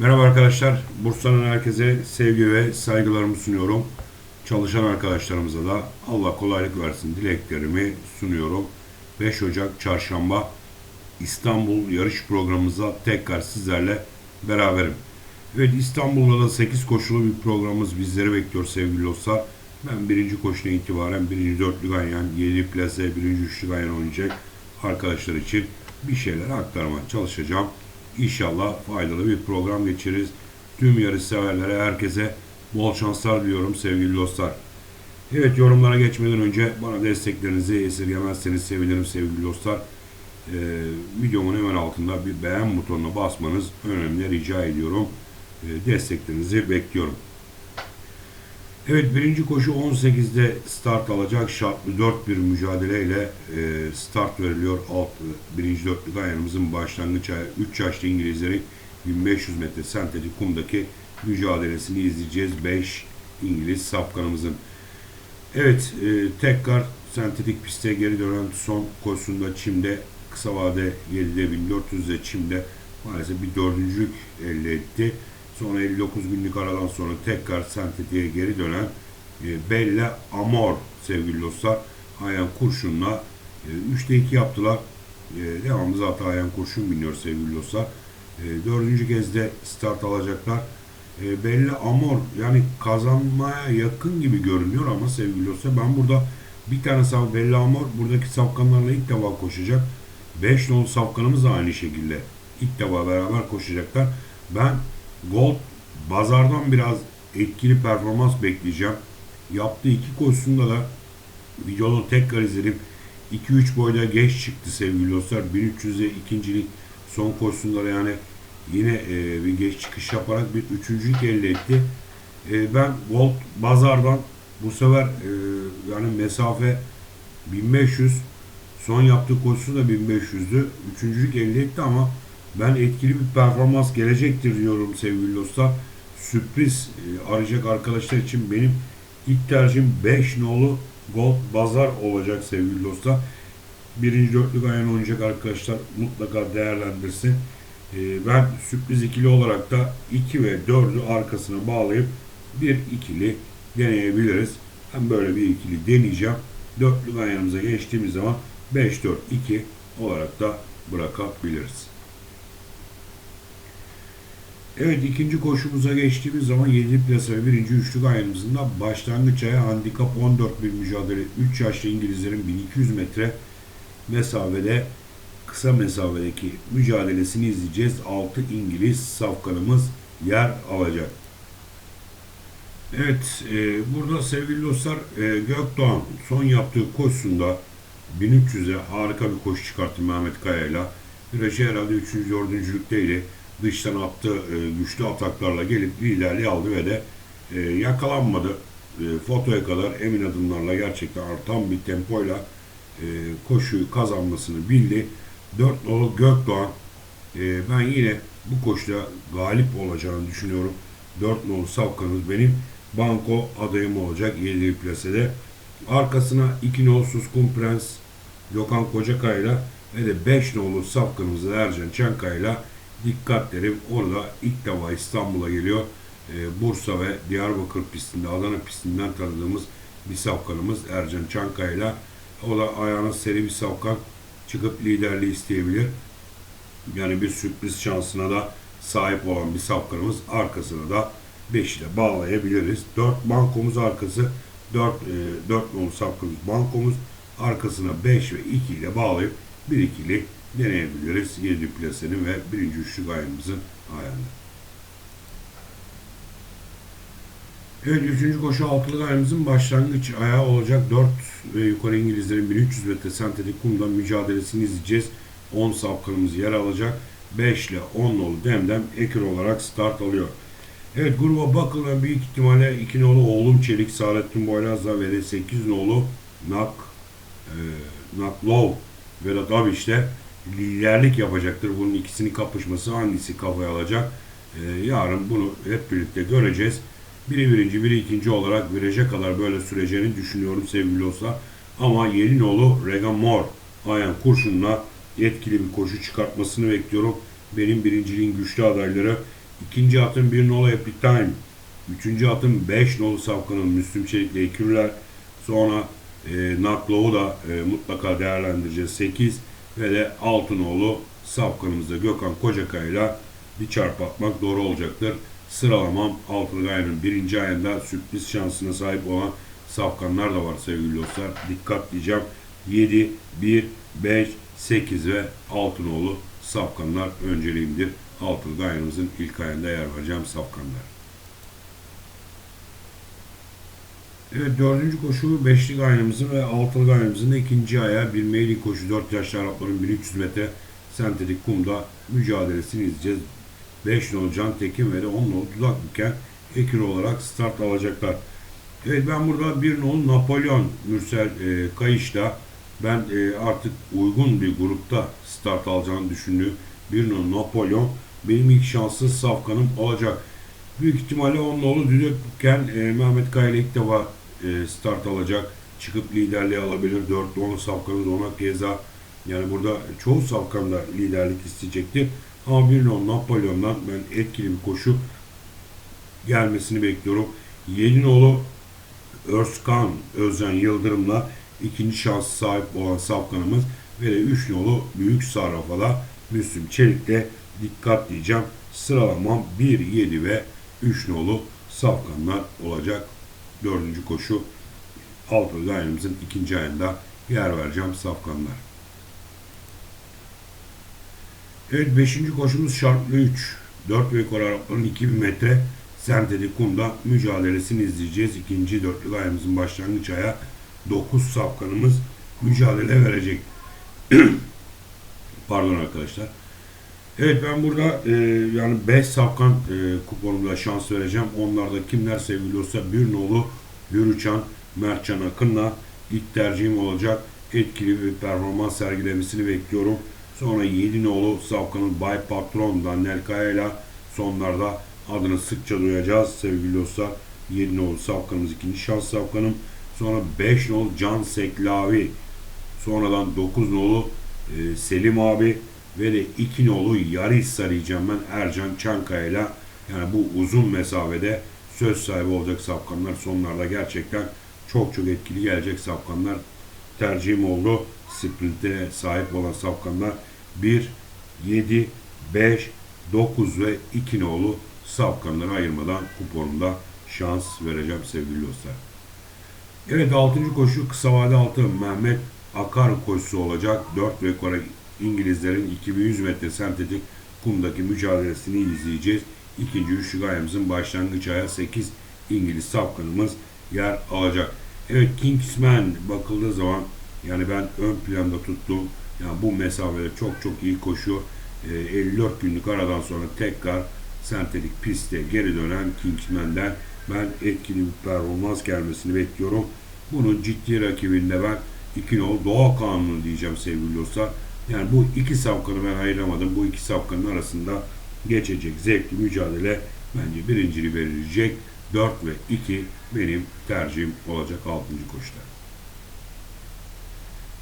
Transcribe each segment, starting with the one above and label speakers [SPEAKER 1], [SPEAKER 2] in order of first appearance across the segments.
[SPEAKER 1] Merhaba arkadaşlar. Bursa'nın herkese sevgi ve saygılarımı sunuyorum. Çalışan arkadaşlarımıza da Allah kolaylık versin dileklerimi sunuyorum. 5 Ocak Çarşamba İstanbul yarış programımıza tekrar sizlerle beraberim. Evet İstanbul'da da 8 koşulu bir programımız bizleri bekliyor sevgili dostlar. Ben birinci koşuna itibaren birinci dörtlü ganyan, 7 plase, birinci üçlü ganyan oynayacak arkadaşlar için bir şeyler aktarmaya çalışacağım. İnşallah faydalı bir program geçiririz. Tüm yarış severlere, herkese bol şanslar diliyorum sevgili dostlar. Evet yorumlara geçmeden önce bana desteklerinizi esirgemezseniz sevinirim sevgili dostlar. Ee, videomun hemen altında bir beğen butonuna basmanız önemli rica ediyorum. Ee, desteklerinizi bekliyorum. Evet birinci koşu 18'de start alacak şartlı 4 bir mücadeleyle e, start veriliyor. Alt, birinci dörtlü dayanımızın başlangıç ayı 3 yaşlı İngilizlerin 1500 metre sentetik kumdaki mücadelesini izleyeceğiz. 5 İngiliz safkanımızın. Evet e, tekrar sentetik piste geri dönen son koşusunda çimde kısa vade 7'de 1400'de çimde maalesef bir dördüncülük elde etti. Sonra 59 günlük aradan sonra tekrar sentetiğe geri dönen e, Bella Amor sevgili dostlar. Ayhan Kurşun'la e, 3'te 2 yaptılar. E, devamlı zaten Ayhan Kurşun biniyor sevgili dostlar. E, dördüncü kez de start alacaklar. E, Bella Amor yani kazanmaya yakın gibi görünüyor ama sevgili dostlar ben burada bir tane sav Bella Amor buradaki safkanlarla ilk defa koşacak. 5 nolu safkanımız da aynı şekilde ilk defa beraber koşacaklar. Ben Gold Bazar'dan biraz etkili performans bekleyeceğim. Yaptığı iki koşusunda da videoda tekrar izledim. 2-3 boyda geç çıktı sevgili dostlar. 1300'e ikincilik son koşusunda da yani yine e, bir geç çıkış yaparak bir üçüncülük elde etti. E, ben Gold Bazar'dan bu sefer e, yani mesafe 1500 son yaptığı koşusu da 1500'dü. Üçüncülük elde etti ama ben etkili bir performans gelecektir diyorum sevgili dostlar. Sürpriz e, arayacak arkadaşlar için benim ilk tercihim 5 nolu Gold Bazar olacak sevgili dostlar. Birinci dörtlük ayağını oynayacak arkadaşlar mutlaka değerlendirsin. E, ben sürpriz ikili olarak da 2 ve 4'ü arkasına bağlayıp bir ikili deneyebiliriz. Ben böyle bir ikili deneyeceğim. Dörtlük ayağımıza geçtiğimiz zaman 5-4-2 olarak da bırakabiliriz. Evet ikinci koşumuza geçtiğimiz zaman 7 plasa ve birinci üçlük ayarımızın da başlangıç aya handikap 14 bir mücadele 3 yaşlı İngilizlerin 1200 metre mesafede kısa mesafedeki mücadelesini izleyeceğiz. 6 İngiliz safkanımız yer alacak. Evet e, burada sevgili dostlar e, Gökdoğan son yaptığı koşusunda 1300'e harika bir koşu çıkarttı Mehmet Kaya ile. Herhalde 3. 4. Dıştan attığı e, güçlü ataklarla gelip liderliği aldı ve de e, yakalanmadı. E, fotoya kadar emin adımlarla gerçekten artan bir tempoyla e, koşuyu kazanmasını bildi. 4 nolu Gökdoğan e, ben yine bu koşuda galip olacağını düşünüyorum. 4 nolu Savkan'ız benim banko adayım olacak 7 plasede. Arkasına 2 nolu Suskun Prens Gökhan Kocakay'la ve de 5 nolu Safkan'ımızı Ercan Çankay'la dikkatlerim orada ilk defa İstanbul'a geliyor. Ee, Bursa ve Diyarbakır pistinde, Adana pistinden tanıdığımız bir safkanımız Ercan Çankaya'yla. O da ayağına seri bir safkan çıkıp liderliği isteyebilir. Yani bir sürpriz şansına da sahip olan bir safkanımız arkasına da 5 ile bağlayabiliriz. 4 bankomuz arkası 4 e, 4 nolu safkanımız bankomuz arkasına 5 ve 2 ile bağlayıp bir ikili deneyebiliriz. 7 plasenin ve birinci üçlük ayağımızın ayağında. Evet, üçüncü koşu altılı ayağımızın başlangıç ayağı olacak. 4 ve yukarı İngilizlerin 1300 metre sentetik kumda mücadelesini izleyeceğiz. 10 safkanımız yer alacak. 5 ile 10 nolu demdem ekür olarak start alıyor. Evet gruba bakılan büyük ihtimalle 2 nolu Oğlum Çelik, Saadettin Boylaz'la ve de 8 nolu Nak, e, Naklov Vedat Abiş'te liderlik yapacaktır. Bunun ikisini kapışması hangisi kafaya alacak? Ee, yarın bunu hep birlikte göreceğiz. Biri birinci, biri ikinci olarak viraja kadar böyle süreceğini düşünüyorum sevgili dostlar. Ama Yelinoğlu Regan Moore Ayhan Kurşun'la etkili bir koşu çıkartmasını bekliyorum. Benim birinciliğin güçlü adayları İkinci atım 1 nolu Epic Time. Üçüncü atım 5 nolu Safkan'ın Müslüm Çelik'le. Sonra e, Naklov'u da e, mutlaka değerlendireceğiz. 8 ve de 6 nolu Safkan'ımızda Gökhan Kocakay'la bir çarp atmak doğru olacaktır. Sıralamam altılı gayenin birinci ayında sürpriz şansına sahip olan safkanlar da var sevgili dostlar. Dikkat diyeceğim. 7, 1, 5, 8 ve 6 nolu safkanlar önceliğimdir. Altılı gayenimizin ilk ayında yer vereceğim safkanlar. Evet dördüncü koşu beşli gayenimizin ve altılı gayenimizin de ikinci aya bir meyli koşu 4 yaşlı Arapların 1300 metre sentetik kumda mücadelesini izleyeceğiz. 5 nolu Can Tekin ve de 10 nolu Dudak Büken ekür olarak start alacaklar. Evet ben burada bir nolu Napolyon Mürsel e, Kayış'ta ben e, artık uygun bir grupta start alacağını düşündüğüm bir nolu Napolyon benim ilk şanslı safkanım olacak. Büyük ihtimalle 10 nolu Dudak Büken e, Mehmet Kaya ile ilk defa e, start alacak. Çıkıp liderliği alabilir. 4 nolu safkanımız ona keza yani burada çoğu safkan da liderlik isteyecektir. Ama bir nol Napolyon'dan ben etkili bir koşu gelmesini bekliyorum. Yedinoğlu Özkan Özcan Yıldırım'la ikinci şans sahip olan safkanımız ve de üç nolu Büyük Sarrafa'da Müslüm Çelik'te dikkat diyeceğim. Sıralamam 1, 7 ve 3 nolu safkanlar olacak. Dördüncü koşu Altılı ayımızın ikinci ayında yer vereceğim safkanlar. Evet 5. koşumuz şartlı 3. 4 ve yukarı Arapların 2000 metre sentetik kumda mücadelesini izleyeceğiz. İkinci dörtlük ayımızın başlangıç aya 9 safkanımız mücadele verecek. Pardon arkadaşlar. Evet ben burada e, yani 5 safkan e, kuponumda şans vereceğim. Onlarda kimler seviliyorsa bir nolu Yürüçan, Mertcan Akın'la ilk tercihim olacak. Etkili bir performans sergilemesini bekliyorum. Sonra Yedinoğlu Safkan'ın Bay Patron Daniel Kaya'yla sonlarda adını sıkça duyacağız sevgili dostlar. Yedinoğlu Safkan'ımız ikinci şans Safkan'ım. Sonra 5 nolu Can Seklavi. Sonradan 9 nolu e, Selim abi ve de 2 nolu Yaris arayacağım ben Ercan Çankaya'yla. Yani bu uzun mesafede söz sahibi olacak safkanlar sonlarda gerçekten çok çok etkili gelecek safkanlar tercihim oldu. Sprinte sahip olan safkanlar 1, 7, 5, 9 ve 2 nolu safkanları ayırmadan kuponumda şans vereceğim sevgili dostlar. Evet 6. koşu kısa vade altı Mehmet Akar koşusu olacak. 4 ve İngilizlerin 2100 metre sentetik kumdaki mücadelesini izleyeceğiz. İkinci üçlü ayımızın başlangıç aya 8 İngiliz safkanımız yer alacak. Evet Kingsman bakıldığı zaman yani ben ön planda tuttum. Yani bu mesafede çok çok iyi koşuyor. E, 54 günlük aradan sonra tekrar sentetik pistte geri dönen Kingsman'den ben etkili bir performans gelmesini bekliyorum. Bunun ciddi rakibinde ben 2 nol Doğa Kanunu diyeceğim sevgili dostlar. Yani bu iki safkanı ben ayıramadım. Bu iki safkanın arasında geçecek zevkli mücadele bence birinciliği verilecek. 4 ve 2 benim tercihim olacak 6. koşuda.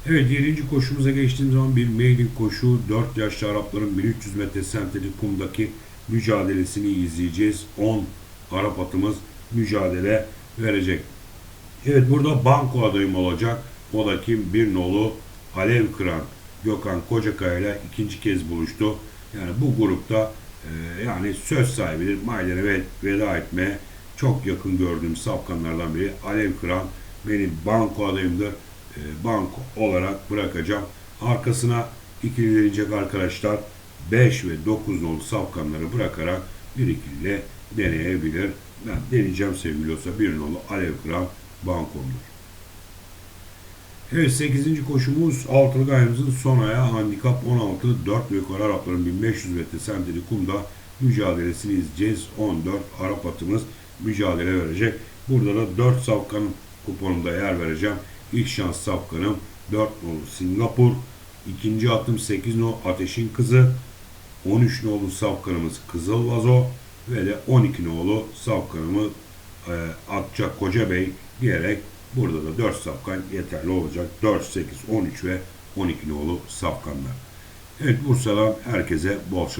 [SPEAKER 1] Evet 7. koşumuza geçtiğim zaman bir maiden koşu 4 yaşlı Arapların 1300 metre sentetik kumdaki mücadelesini izleyeceğiz. 10 Arap atımız mücadele verecek. Evet burada banko adayım olacak. O da kim? Bir nolu Alev Kıran Gökhan Kocakaya ile ikinci kez buluştu. Yani bu grupta e, yani söz sahibidir. Mailere veda etmeye çok yakın gördüğüm safkanlardan biri Alev Kıran benim banko adayımdır. E, banko olarak bırakacağım. Arkasına ikililenecek arkadaşlar 5 ve 9 nolu safkanları bırakarak bir ikiliyle deneyebilir. Ben deneyeceğim sevgili olsa bir nolu Alev Kıran bankomdur. Evet 8. koşumuz altılı gayemizin son ayağı handikap 16 4 ve yukarı Arapların 1500 metre senteli kumda mücadelesini izleyeceğiz. 14 Arap atımız mücadele verecek. Burada da 4 safkanın kuponunda yer vereceğim. İlk şans safkanım 4 nolu Singapur. İkinci atım 8 nolu Ateşin Kızı. 13 nolu safkanımız Kızıl Vazo ve de 12 nolu safkanımız e, Akça Koca Bey diyerek burada da 4 safkan yeterli olacak. 4, 8, 13 ve 12 nolu safkanlar. Evet Bursa'dan herkese bol şans.